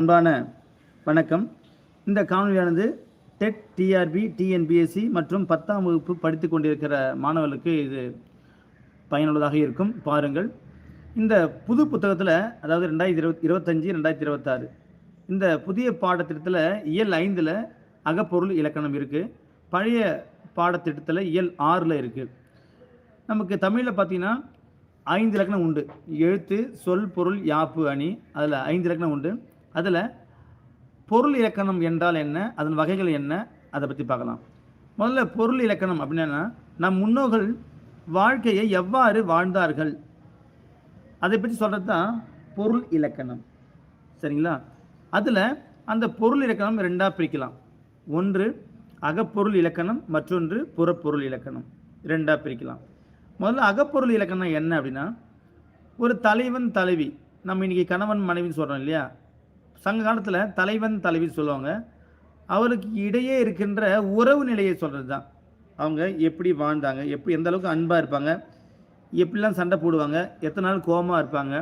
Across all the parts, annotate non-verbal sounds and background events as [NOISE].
அன்பான வணக்கம். இந்த காணொலியானது டெட் டிஆர்பி டிஎன்பிஎஸ்சி மற்றும் பத்தாம் வகுப்பு படித்து கொண்டிருக்கிற மாணவர்களுக்கு இது பயனுள்ளதாக இருக்கும். பாருங்கள். இந்த புது புத்தகத்தில் அதாவது ரெண்டாயிரத்தி இருபத் இருபத்தஞ்சி ரெண்டாயிரத்தி இருபத்தாறு இந்த புதிய பாடத்திட்டத்தில் இயல் ஐந்தில் அகப்பொருள் இலக்கணம் இருக்குது பழைய பாடத்திட்டத்தில் இயல் ஆறில் இருக்குது நமக்கு தமிழில் பார்த்தீங்கன்னா ஐந்து இலக்கணம் உண்டு. எழுத்து சொல் பொருள் யாப்பு அணி. அதில் ஐந்து இலக்கணம் உண்டு. அதில் பொருள் இலக்கணம் என்றால் என்ன அதன் வகைகள் என்ன அதை பற்றி பார்க்கலாம். முதல்ல பொருள் இலக்கணம் அப்படின்னா நம் முன்னோர்கள் வாழ்க்கையை எவ்வாறு வாழ்ந்தார்கள்? அதை பற்றி சொல்கிறது தான் பொருள் இலக்கணம். சரிங்களா? அதில் அந்த பொருள் இலக்கணம் ரெண்டாக பிரிக்கலாம். ஒன்று அகப்பொருள் இலக்கணம் மற்றொன்று புறப்பொருள் இலக்கணம். ரெண்டாக பிரிக்கலாம். முதல்ல அகப்பொருள் இலக்கணம் என்ன அப்படின்னா ஒரு தலைவன் தலைவி நம்ம இன்றைக்கி கணவன் மனைவின்னு சொல்கிறோம் இல்லையா? சங்க காலத்தில் தலைவன் தலைவி சொல்லுவாங்க. அவருக்கு இடையே இருக்கின்ற உறவு நிலையை சொல்கிறது தான் அவங்க எப்படி வாழ்ந்தாங்க எப்படி எந்த அளவுக்கு அன்பாக இருப்பாங்க எப்படிலாம் சண்டை போடுவாங்க எத்தனை நாள் கோபமாக இருப்பாங்க.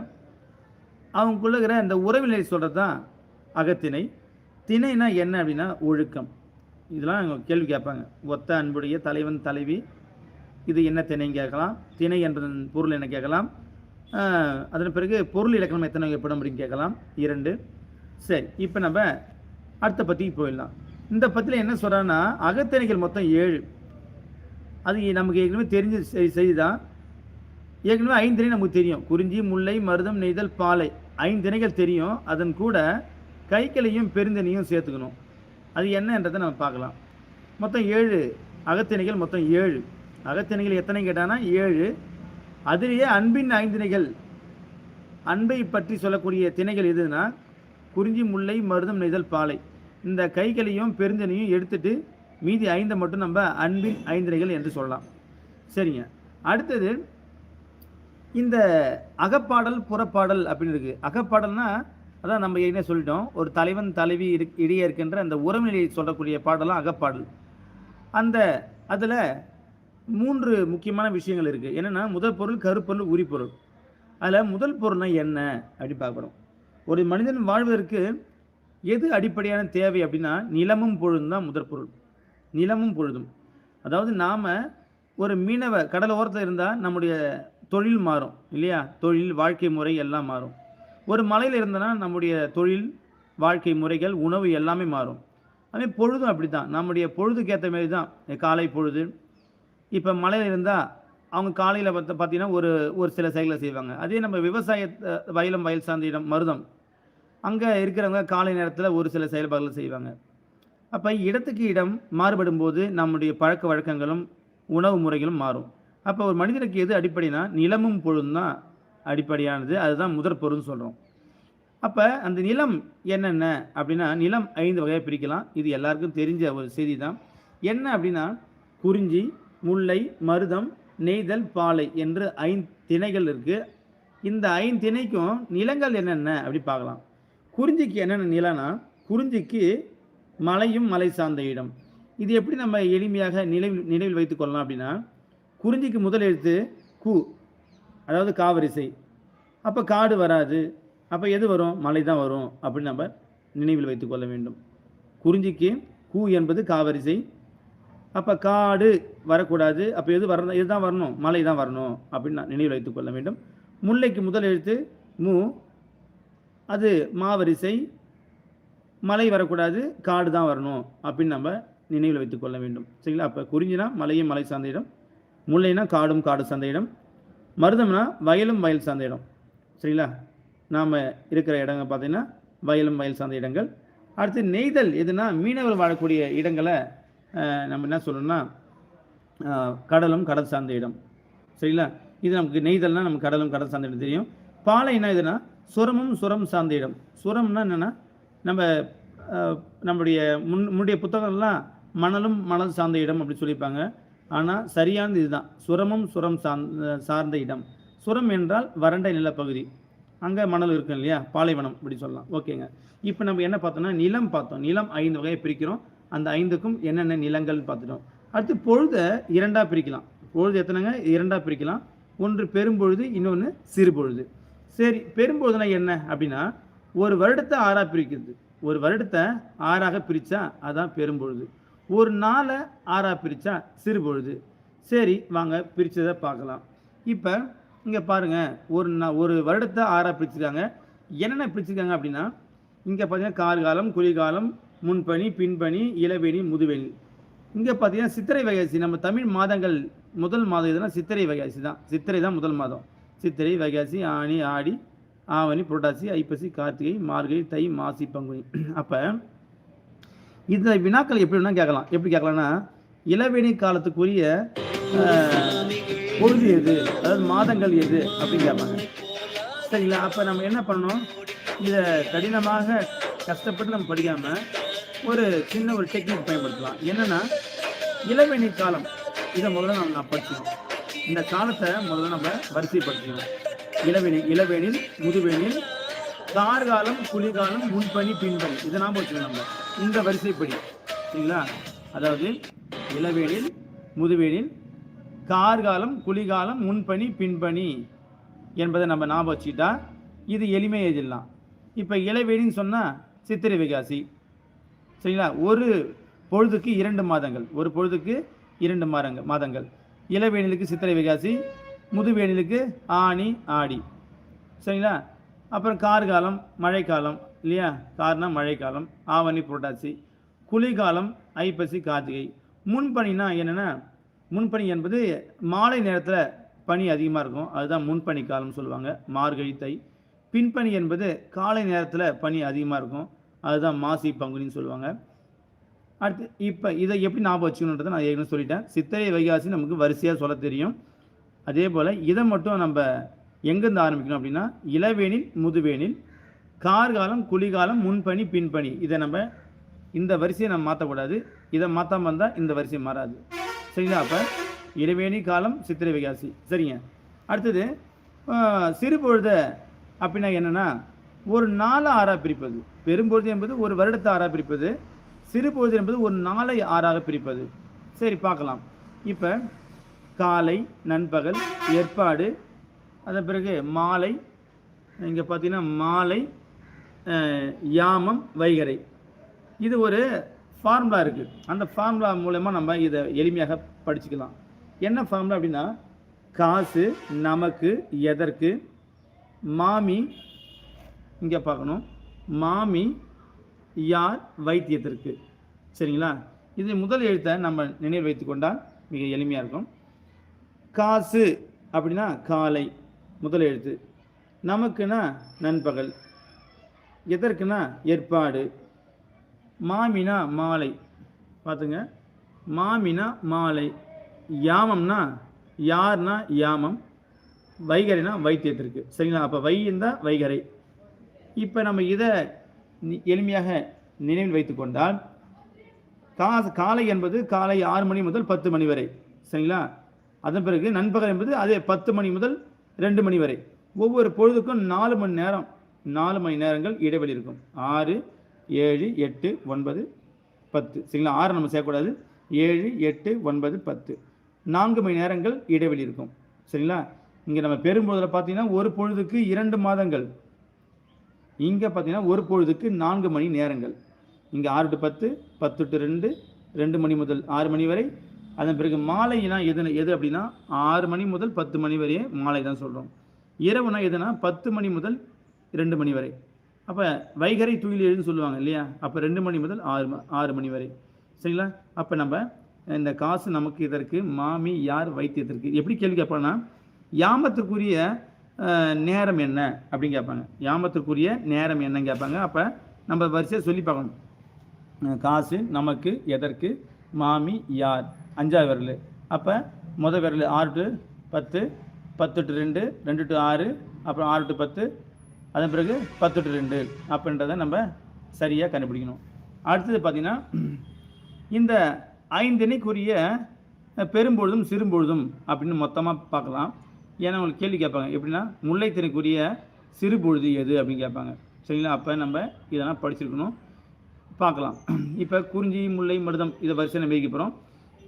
அவங்களுக்குள்ள இருக்கிற அந்த உறவு நிலையை சொல்கிறது தான் அகத்திணை. திணைனா என்ன அப்படின்னா ஒழுக்கம். இதெல்லாம் அவங்க கேள்வி கேட்பாங்க. ஒத்த அன்புடைய தலைவன் தலைவி இது என்ன திணைன்னு கேட்கலாம். திணை என்பதன் பொருள் என்ன கேட்கலாம்? அதன் பிறகு பொருள் இலக்கணம் எத்தனை எப்படும் அப்படின்னு கேட்கலாம். இரண்டு சரி இப்போ நம்ம அடுத்த பத்திக்கு போயிடலாம். இந்த பத்தியில் என்ன சொல்கிறான்னா அகத்திணைகள் மொத்தம் ஏழு. அது நமக்கு ஏற்கனவே தெரிஞ்ச செய்- செய்தி தான் ஏற்கனவே ஐந்து நமக்கு தெரியும். குறிஞ்சி முல்லை மருதம் நெய்தல் பாலை. ஐந்து திணைகள் தெரியும். அதன் கூட கைக்களையும் பெருந்திணையும் சேர்த்துக்கணும். அது என்னன்றதை நம்ம பார்க்கலாம். மொத்தம் ஏழு அகத்திணைகள் மொத்தம் ஏழு. அகத்திணைகள் எத்தனை கேட்டானா ஏழு. அதிலேயே அன்பின் ஐந்திணைகள் அன்பை பற்றி சொல்லக்கூடிய திணைகள் எதுனா குறிஞ்சி முல்லை மருதம் நெய்தல் பாலை. இந்த கைகளையும் பெருந்தனையும் எடுத்துட்டு மீதி ஐந்தை மட்டும் நம்ம அன்பின் ஐந்தனைகள் என்று சொல்லலாம். சரிங்க. அடுத்தது இந்த அகப்பாடல் புறப்பாடல் அப்படின்னு இருக்கு. அகப்பாடல்னா அதான் நம்ம என்ன சொல்லிட்டோம். ஒரு தலைவன் தலைவி இரு இடையே இருக்கின்ற அந்த உறவுநிலையை சொல்லக்கூடிய பாடலாம் அகப்பாடல். அந்த அதில் மூன்று முக்கியமான விஷயங்கள் இருக்குது என்னென்னா முதல் பொருள் கருப்பொருள் உரிப்பொருள். அதில் முதல் பொருள்னா என்ன அப்படி பார்க்குறோம் ஒரு மனிதன் வாழ்வதற்கு எது அடிப்படையான தேவை அப்படின்னா நிலமும் பொழுதும் தான் முதற் பொருள். நிலமும் பொழுதும். அதாவது நாம் ஒரு மீனவ கடல் ஓரத்தில் இருந்தால் நம்முடைய தொழில் மாறும் இல்லையா? தொழில் வாழ்க்கை முறை எல்லாம் மாறும். ஒரு மலையில் இருந்தனா நம்முடைய தொழில் வாழ்க்கை முறைகள் உணவு எல்லாமே மாறும். அதே பொழுதும் அப்படி தான் நம்முடைய பொழுதுக்கு ஏற்ற தான். காலை பொழுது இப்போ மலையில் இருந்தால் அவங்க காலையில் பார்த்து பார்த்தீங்கன்னா ஒரு ஒரு சில செயல்களை செய்வாங்க. அதே நம்ம விவசாய வயலும் வயல் சார்ந்த இடம் மருதம். அங்கே இருக்கிறவங்க காலை நேரத்தில் ஒரு சில செயல்பாடுகள் செய்வாங்க. அப்போ இடத்துக்கு இடம் மாறுபடும் போது நம்முடைய பழக்க வழக்கங்களும் உணவு முறைகளும் மாறும். அப்போ ஒரு மனிதனுக்கு எது அடிப்படைனா நிலமும் பொழுதும் தான் அடிப்படையானது. அதுதான் முதற் பொருள்னு சொல்கிறோம் அப்போ அந்த நிலம் என்னென்ன அப்படின்னா நிலம் ஐந்து வகையாக பிரிக்கலாம். இது எல்லாருக்கும் தெரிஞ்ச ஒரு செய்தி தான் என்ன அப்படின்னா குறிஞ்சி முல்லை மருதம் நெய்தல் பாலை என்று ஐந்து திணைகள் இருக்குது இந்த ஐந்து திணைக்கும் நிலங்கள் என்னென்ன அப்படி பார்க்கலாம். குறிஞ்சிக்கு என்னென்ன நிலம்னா குறிஞ்சிக்கு மலையும் மலை சார்ந்த இடம். இது எப்படி நம்ம எளிமையாக நினைவில் நினைவில் வைத்துக்கொள்ளலாம் அப்படின்னா குறிஞ்சிக்கு முதல் எழுத்து கு அதாவது காவரிசை. அப்போ காடு வராது. அப்போ எது வரும்? மலை தான் வரும் அப்படின்னு நம்ம நினைவில் வைத்துக்கொள்ள வேண்டும். குறிஞ்சிக்கு கூ என்பது காவரிசை. அப்போ காடு வரக்கூடாது. அப்போ எது வரணும் இதுதான் வரணும்? மலை தான் வரணும் அப்படின்னு நான் நினைவில் வைத்துக்கொள்ள வேண்டும். முல்லைக்கு முதல் எழுத்து மு அது மாவரிசை மலை வரக்கூடாது காடு தான் வரணும் அப்படின்னு நம்ம நினைவில் வைத்துக் கொள்ள வேண்டும். சரிங்களா? அப்போ குறிஞ்சினா மலையும் மலை சார்ந்த இடம் முல்லைனா காடும் காடு சார்ந்த இடம் மருதம்னா வயலும் வயல் சார்ந்த இடம். சரிங்களா? நாம் இருக்கிற இடங்க பார்த்தீங்கன்னா வயலும் வயல் சார்ந்த இடங்கள். அடுத்து நெய்தல் எதுனா மீனவர் வாழக்கூடிய இடங்களை நம்ம என்ன சொல்லணும்னா கடலும் கடல் சார்ந்த இடம். சரிங்களா? இது நமக்கு நெய்தல்னால் நமக்கு கடலும் கடல் சார்ந்த இடம் தெரியும். பாலைனா எதுனா சுரமும் சுரம் சார்ந்த இடம். சுரம்னா என்னென்னா நம்ம நம்முடைய முன் முன்னுடைய புத்தகம்லாம் மணலும் மணல் சார்ந்த இடம் அப்படின்னு சொல்லியிருப்பாங்க. ஆனால் சரியானது இதுதான். சுரமும் சுரம் சார்ந்த சார்ந்த இடம். சுரம் என்றால் வறண்ட நிலப்பகுதி. அங்கே மணல் இருக்கும் இல்லையா? பாலைவனம் அப்படி சொல்லலாம். ஓகேங்க. இப்போ நம்ம என்ன பார்த்தோம்னா நிலம் பார்த்தோம். நிலம் ஐந்து வகையை பிரிக்கிறோம். அந்த ஐந்துக்கும் என்னென்ன நிலங்கள்னு பார்த்துட்டோம். அடுத்து பொழுதை இரண்டாக பிரிக்கலாம். பொழுது எத்தனைங்க? இரண்டாக பிரிக்கலாம். ஒன்று பெரும்பொழுது இன்னொன்று சிறு பொழுது சரி பெரும்பொழுதுனா என்ன அப்படின்னா ஒரு வருடத்தை ஆறாக பிரிக்கிறது. ஒரு வருடத்தை ஆறாக பிரித்தா அதான் பெரும்பொழுது. ஒரு நாளை ஆறாக பிரித்தா சிறுபொழுது. சரி வாங்க பிரித்ததை பார்க்கலாம். இப்போ இங்கே பாருங்கள் ஒரு நா ஒரு வருடத்தை ஆறாக பிரிச்சுருக்காங்க. என்னென்ன பிரிச்சுருக்காங்க அப்படின்னா இங்கே பார்த்தீங்கன்னா கார்காலம் குளிர்காலம் முன்பனி பின்பணி இளவேணி முதுவேணி. இங்கே பார்த்தீங்கன்னா சித்திரை வைகாசி நம்ம தமிழ் மாதங்கள் முதல் மாதம் எதுனா சித்திரை வைகாசி தான் சித்திரை தான் முதல் மாதம். சித்திரை வைகாசி ஆனி ஆடி ஆவணி புரட்டாசி ஐப்பசி கார்த்திகை மார்கழி தை மாசி பங்குனி. [CLEARS THROAT] அப்போ இந்த வினாக்கள் எப்படி வேணால் கேட்கலாம். எப்படி கேட்கலாம்னா இளவேணி காலத்துக்குரிய பொழுது எது? அதாவது மாதங்கள் எது? அப்படின்னு கேட்பாங்க. சரிங்களா? அப்போ நம்ம என்ன பண்ணணும்? இதை கடினமாக கஷ்டப்பட்டு நம்ம படிக்காமல் ஒரு சின்ன ஒரு டெக்னிக் பயன்படுத்தலாம். என்னன்னா இளவேணி காலம். இதை முதல்ல நம்ம நான் படிச்சுக்கணும். இந்த காலத்தை முதல்ல நம்ம வரிசைப்படுத்திக்கணும் இளவேணி இளவேணில் முதுவேனில் கார்காலம் குளிர்காலம் முன்பணி பின்பணி இதை நாம வச்சுக்கணும் நம்ம. இந்த வரிசைப்படி. சரிங்களா? அதாவது இளவேணில் முதுவேணில் கார்காலம் குளிர்காலம் முன்பணி பின்பணி என்பதை நம்ம ஞாபகம் வச்சுக்கிட்டா இது எளிமை எழுதிடலாம். இப்போ இளவேணின்னு சொன்னால் சித்திரை விகாசி. சரிங்களா? ஒரு பொழுதுக்கு இரண்டு மாதங்கள். ஒரு பொழுதுக்கு இரண்டு மாதங்கள் மாதங்கள். இளவேனிலுக்கு சித்திரை வைகாசி முதுவேனிலுக்கு ஆனி ஆடி. சரிங்களா? அப்புறம் கார்காலம் மழைக்காலம் இல்லையா? கார்னா மழைக்காலம் ஆவணி புரட்டாசி. குளிர்காலம் ஐப்பசி கார்த்திகை. முன்பனினா என்னென்னா முன்பனி என்பது மாலை நேரத்தில் பனி அதிகமாக இருக்கும். அதுதான் முன்பனி காலம் சொல்லுவாங்க. மார்கழி தை. பின்பனி என்பது காலை நேரத்தில் பனி அதிகமாக இருக்கும். அதுதான் மாசி பங்குனின்னு சொல்லுவாங்க. அடுத்து இப்போ இதை எப்படி ஞாபகம் வச்சுக்கணுன்றதை நான் ஏற்கனவே சொல்லிட்டேன். சித்திரை வைகாசி நமக்கு வரிசையாக சொல்ல தெரியும். அதே போல் இதை மட்டும் நம்ம எங்கேருந்து ஆரம்பிக்கணும் அப்படின்னா இளவேனில் முதுவேனில் கார்காலம் குளிர்காலம் முன்பணி பின்பணி இதை நம்ம இந்த வரிசையை நம்ம மாற்றக்கூடாது இதை மாற்றாமல் வந்தால் இந்த வரிசை மாறாது. சரிங்களா? அப்போ இளவேணி காலம் சித்திரை வைகாசி. சரிங்க? அடுத்தது சிறு சிறுபொழுத அப்படின்னா என்னென்னா ஒரு நாளை ஆறாக பிரிப்பது. பெரும்பொழுது என்பது ஒரு வருடத்தை ஆறாக பிரிப்பது. சிறுபொழுது என்பது ஒரு நாளை ஆறாக பிரிப்பது. சரி பார்க்கலாம். இப்போ காலை நண்பகல் ஏற்பாடு அதன் பிறகு மாலை இங்கே பார்த்தீங்கன்னா மாலை யாமம் வைகறை இது ஒரு ஃபார்முலா இருக்குது அந்த ஃபார்முலா மூலயமா நம்ம இதை எளிமையாக படிச்சுக்கலாம். என்ன ஃபார்முலா அப்படின்னா காசு நமக்கு எதற்கு மாமி இங்கே பார்க்கணும். மாமி யார் வைத்தியத்திற்கு? சரிங்களா? இது முதல் எழுத்தை நம்ம நினைவு வைத்து கொண்டால் மிக எளிமையாக இருக்கும். காசு அப்படின்னா காலை முதல் எழுத்து. நமக்குன்னா நண்பகல். எதற்குனா ஏற்பாடு. மாமினா மாலை. பார்த்துங்க. மாமினா மாலை. யாமம்னா யார்னா யாமம். வைகரைனா வைத்தியத்திற்கு. சரிங்களா? அப்போ வை இருந்தால் வைகரை. இப்போ நம்ம இதை எளிமையாக நினைவில் வைத்து கொண்டால் காசு காலை என்பது காலை ஆறு மணி முதல் பத்து மணி வரை. சரிங்களா? அதன் பிறகு நண்பகல் என்பது அதே பத்து மணி முதல் ரெண்டு மணி வரை. ஒவ்வொரு பொழுதுக்கும் நாலு மணி நேரம் நாலு மணி நேரங்கள் இடைவெளி இருக்கும். ஆறு ஏழு எட்டு ஒன்பது பத்து. சரிங்களா? ஆறு நம்ம செய்யக்கூடாது. ஏழு எட்டு ஒன்பது பத்து. நான்கு மணி நேரங்கள் இடைவெளி இருக்கும். சரிங்களா? இங்கே நம்ம பெரும்பொழுதில் பார்த்தீங்கன்னா ஒரு பொழுதுக்கு இரண்டு மாதங்கள். இங்கே பார்த்தீங்கன்னா ஒரு பொழுதுக்கு நான்கு மணி நேரங்கள். இங்கே ஆறு டு பத்து பத்து டு ரெண்டு ரெண்டு மணி முதல் ஆறு மணி வரை. அதன் பிறகு மாலைனா எது எது அப்படின்னா ஆறு மணி முதல் பத்து மணி வரையே மாலை தான் சொல்கிறோம் இரவுனா எதுனா பத்து மணி முதல் ரெண்டு மணி வரை. அப்போ வைகரை துயில் எழுதுன்னு சொல்லுவாங்க இல்லையா? அப்போ ரெண்டு மணி முதல் ஆறு ஆறு மணி வரை. சரிங்களா? அப்போ நம்ம இந்த காசு நமக்கு இதற்கு மாமி யார் வைத்தியத்திற்கு? எப்படி கேள்வி கேட்பாங்கன்னா யாமத்துக்குரிய நேரம் என்ன அப்படின்னு கேட்பாங்க. யாமத்துக்குரிய நேரம் என்னன்னு கேட்பாங்க. அப்போ நம்ம வரிசையாக சொல்லி பார்க்கணும். காசு நமக்கு எதற்கு மாமி யார்? அஞ்சாவது விரல். அப்போ முத விரல் ஆறு டு பத்து பத்து டு ரெண்டு ரெண்டு டு ஆறு அப்புறம் ஆறு டு பத்து அதன் பிறகு பத்து டு ரெண்டு அப்படின்றத நம்ம சரியாக கண்டுபிடிக்கணும். அடுத்தது பார்த்திங்கன்னா இந்த ஐந்திணைக்குரிய பெரும்பொழுதும் சிறும்பொழுதும் அப்படின்னு மொத்தமாக பார்க்கலாம். ஏன்னா உங்களுக்கு கேள்வி கேட்பாங்க. எப்படின்னா முல்லைத்திணைக்குரிய சிறுபொழுது எது அப்படின்னு கேட்பாங்க. சரிங்களா? அப்போ நம்ம இதெல்லாம் படிச்சிருக்கணும். பார்க்கலாம். இப்போ குறிஞ்சி முல்லை மருதம் இதை வரிசை நம்ம போகிறோம்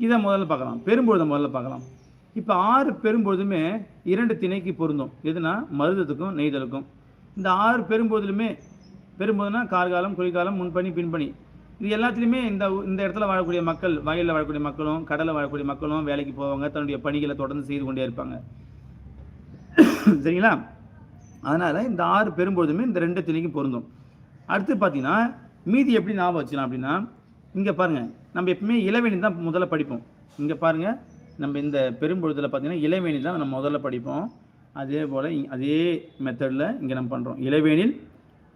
இதை முதல்ல பார்க்கலாம். பெரும்பொழுதை முதல்ல பார்க்கலாம். இப்போ ஆறு பெரும்பொழுதுமே இரண்டு திணைக்கு பொருந்தும். எதுனா மருதத்துக்கும் நெய்தலுக்கும். இந்த ஆறு பெரும்பொழுதுலுமே பெரும்போதுனா கார்காலம் குளிர்காலம் முன்பணி பின்பணி. இது எல்லாத்துலேயுமே இந்த இந்த இடத்துல வாழக்கூடிய மக்கள் வயலில் வாழக்கூடிய மக்களும் கடலில் வாழக்கூடிய மக்களும் வேலைக்கு போவாங்க. தன்னுடைய பணிகளை தொடர்ந்து செய்து கொண்டே இருப்பாங்க. [COUGHS] சரிங்களா? அதனால் இந்த ஆறு பெரும்பொழுதுமே இந்த ரெண்டு துணிக்கும் பொருந்தும். அடுத்து பார்த்தீங்கன்னா மீதி எப்படி ஞாபகம் வச்சுக்கலாம் அப்படின்னா இங்கே பாருங்கள் நம்ம எப்பவுமே இளவேணி தான் முதல்ல படிப்போம். இங்கே பாருங்கள் நம்ம இந்த பெரும்பொழுதில் பார்த்தீங்கன்னா இளவேணி தான் நம்ம முதல்ல படிப்போம். அதே போல் அதே மெத்தடில் இங்கே நம்ம பண்ணுறோம் இளவேணில்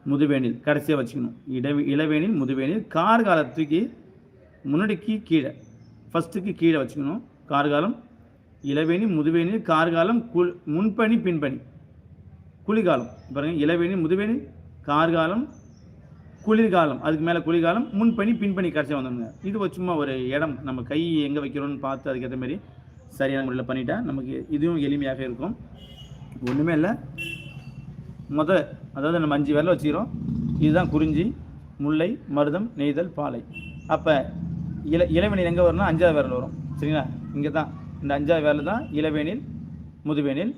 முதுவேனில் கடைசியாக வச்சுக்கணும். இட இளவேணில் முதுவேனில் கார்காலத்துக்கு முன்னாடிக்கு கீழே ஃபஸ்ட்டுக்கு கீழே வச்சுக்கணும். கார்காலம் இளவேணி முதுவேனி கார்காலம் குள் முன்பணி பின்பணி குளிர்காலம். பாருங்க இளவேணி முதுவேனி கார்காலம் குளிர்காலம். அதுக்கு மேலே குளிர்காலம் முன்பனி பின்பணி கடைசியாக வந்துடுங்க இது ஒரு சும்மா ஒரு இடம். நம்ம கை எங்கே வைக்கிறோம்னு பார்த்து அதுக்கேற்ற மாதிரி சரியான முறையில் பண்ணிட்டா நமக்கு இதுவும் எளிமையாக இருக்கும். ஒன்றுமே இல்லை. முத அதாவது நம்ம அஞ்சு விரல் வச்சுக்கிறோம். இதுதான் குறிஞ்சி முல்லை மருதம் நெய்தல் பாலை. அப்போ இள இளவேனில் எங்கே வரும்னா அஞ்சாவது விரல் வரும். சரிங்களா? இங்கே தான் இந்த அஞ்சாவது விரல் தான் இளவேனில் முதுவேனில்.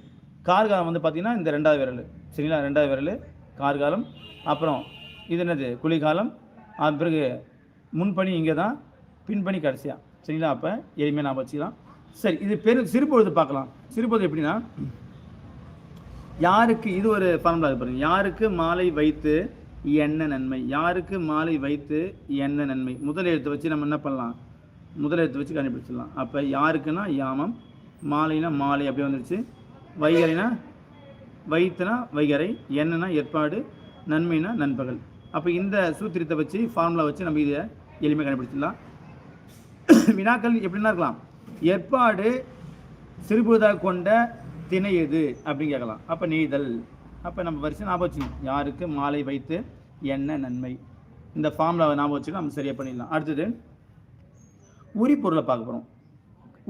கார்காலம் வந்து பார்த்திங்கன்னா இந்த ரெண்டாவது விரல். சரிங்களா? ரெண்டாவது விரல் கார்காலம். அப்புறம் இது என்னது? குளிர்காலம். அது பிறகு முன்பணி இங்கே தான் பின்பணி கடைசியாக சரிங்களா? அப்போ எளிமையாக நான் வச்சுக்கலாம். சரி இது பெரு சிறுபொழுது பார்க்கலாம். சிறுபொழுது எப்படின்னா யாருக்கு இது ஒரு ஃபார்முலா பாருங்கள் யாருக்கு மாலை வைத்து என்ன நன்மை? யாருக்கு மாலை வைத்து என்ன நன்மை? முதல் எழுத்து வச்சு நம்ம என்ன பண்ணலாம்? முதலிடத்தை வச்சு கண்டுபிடிச்சிடலாம். அப்போ யாருக்குன்னா யாமம் மாலைனா மாலை அப்படியே வந்துருச்சு. வைகரைனா வைத்தனா வைகரை என்னன்னா ஏற்பாடு நன்மைனா நண்பகல். அப்போ இந்த சூத்திரத்தை வச்சு ஃபார்முலா வச்சு நம்ம இதை எளிமையாக கண்டுபிடிச்சிடலாம். வினாக்கள் எப்படின்னா இருக்கலாம். ஏற்பாடு சிறுபுதாக கொண்ட திணை எது அப்படின்னு கேட்கலாம். அப்போ நெய்தல் அப்போ நம்ம வரிசை ஞாபகம் வச்சுக்கணும். யாருக்கு? மாலை வைத்து என்ன நன்மை? இந்த ஃபார்முலாவை ஞாபகம் வச்சுக்கலாம் நம்ம சரியாக பண்ணிடலாம். அடுத்தது உரிப்பொருளை பார்க்க போகிறோம்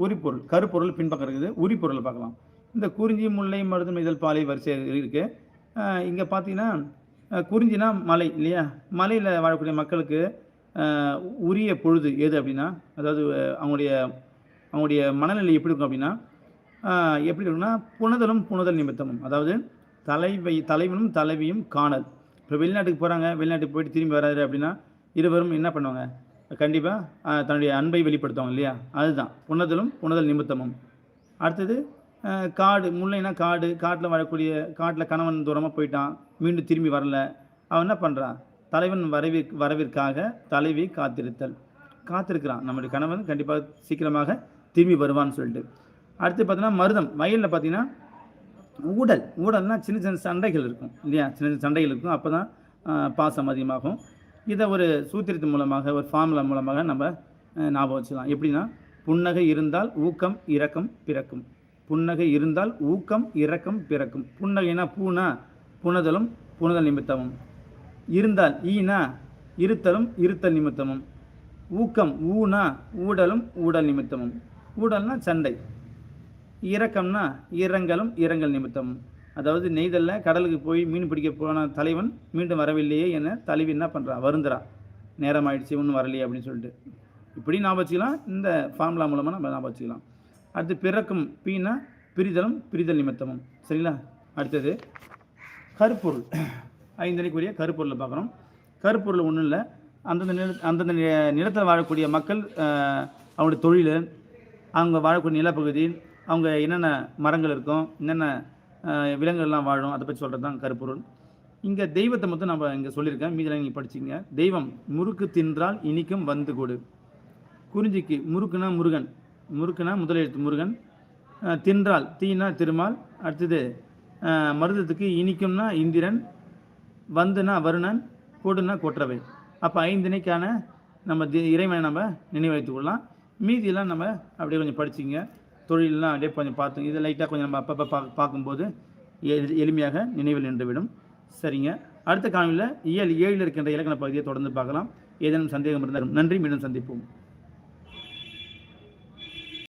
உரிப்பொருள் கருப்பொருள் பின்பக்கம் இருக்குது. உரிப்பொருளை பார்க்கலாம். இந்த குறிஞ்சி முல்லை மருதம் இதழ் பாலை வரிசை இருக்குது இங்கே பார்த்தீங்கன்னா குறிஞ்சினா மலை இல்லையா? மலையில் வாழக்கூடிய மக்களுக்கு உரிய பொழுது எது அப்படின்னா அதாவது அவங்களுடைய அவங்களுடைய மனநிலை எப்படி இருக்கும் அப்படின்னா எப்படி இருக்குன்னா புனதலும் புனதல் நிமித்தமும். அதாவது தலைவை தலைவனும் தலைவியும் காணல். இப்போ வெளிநாட்டுக்கு போகிறாங்க வெளிநாட்டுக்கு போயிட்டு திரும்பி வராது அப்படின்னா இருவரும் என்ன பண்ணுவாங்க? கண்டிப்பாக தன்னுடைய அன்பை வெளிப்படுத்துவாங்க இல்லையா? அதுதான். புனதலும் புனதல் நிமித்தமும். அடுத்தது காடு முல்லைனா காடு காட்டில் வாழக்கூடிய காட்டில் கணவன் தூரமாக போயிட்டான் மீண்டும் திரும்பி வரல. அவன் என்ன பண்ணுறான் தலைவன் வரவி வரவிற்காக தலைவி காத்திருத்தல். காத்திருக்கிறான். நம்முடைய கணவன் கண்டிப்பாக சீக்கிரமாக திரும்பி வருவான்னு சொல்லிட்டு. அடுத்து பார்த்தீங்கன்னா மருதம். வயலில் பார்த்தீங்கன்னா ஊடல். ஊடல்னால் சின்ன சின்ன சண்டைகள் இருக்கும் இல்லையா? சின்ன சின்ன சண்டைகள் இருக்கும். அப்போ தான் பாசம் அதிகமாகும். இதை ஒரு சூத்திரத்தின் மூலமாக ஒரு ஃபார்முலா மூலமாக நம்ம ஞாபகம் வச்சுக்கலாம். எப்படின்னா புன்னகை இருந்தால் ஊக்கம் இரக்கம் பிறக்கும். புன்னகை இருந்தால் ஊக்கம் இரக்கம் பிறக்கும். புன்னகைனா பூனா புனதலும் புனதல் நிமித்தமும். இருந்தால் ஈனா இருத்தலும் இருத்தல் நிமித்தமும். ஊக்கம் ஊனா ஊடலும் ஊடல் நிமித்தமும். ஊடல்னா சண்டை. இரக்கம்னா இரங்கலும் இரங்கல் நிமித்தமும். அதாவது நெய்தலில் கடலுக்கு போய் மீன் பிடிக்க போன தலைவன் மீண்டும் வரவில்லையே என தலைவி என்ன பண்ணுறான் வருந்துறான். நேரம் ஆயிடுச்சு இன்னும் வரலையே அப்படின்னு சொல்லிட்டு. இப்படி ஞாபகம் வச்சுக்கலாம். இந்த ஃபார்முலா மூலமாக நம்ம ஞாபகம் வச்சுக்கலாம். அடுத்து பிறக்கும் பீனா பிரிதலும் பிரிதல் நிமித்தமும். சரிங்களா? அடுத்தது கருப்பொருள். ஐந்தனைக்குரிய கருப்பொருளை பார்க்குறோம் கருப்பொருள் ஒன்றும் இல்லை. அந்தந்த நில அந்தந்த நி- நிலத்தில் வாழக்கூடிய மக்கள் அவங்களுடைய தொழில் அவங்க வாழக்கூடிய நிலப்பகுதி அவங்க என்னென்ன மரங்கள் இருக்கும் என்னென்ன விலங்குகள்லாம் வாழும் அதை பற்றி சொல்கிறது தான் கருப்பொருள். இங்கே தெய்வத்தை மட்டும் நம்ம இங்கே சொல்லியிருக்கேன் மீதில் நீங்கள் படிச்சிங்க தெய்வம் முறுக்கு தின்றால் இனிக்கும் வந்து கொடு. குறிஞ்சிக்கு முறுக்குனா முருகன் முறுக்குனா முதலெழுத்து முருகன். தின்றால் தீனா திருமால் அடுத்தது மருதத்துக்கு இனிக்கும்னா இந்திரன் வந்துனா வருணன் கொடுனா கொற்றவை. அப்போ ஐந்தினைக்கான நம்ம தி இறைவனை நம்ம நினைவு வைத்துக் கொள்ளலாம். மீதியெல்லாம் நம்ம அப்படியே கொஞ்சம் படிச்சிங்க தொழிலெலாம் அப்படியே கொஞ்சம் பார்த்து இதை லைட்டாக கொஞ்சம் நம்ம அப்பப்போ பா பார்க்கும்போது எளி- எளிமையாக நினைவில் நின்றுவிடும். சரிங்க. அடுத்த காணொலியில் இயல் ஏழில் இருக்கின்ற இலக்கண பகுதியை தொடர்ந்து பார்க்கலாம். ஏதேனும் சந்தேகம் இருந்தாலும் நன்றி. மீண்டும் சந்திப்போம்.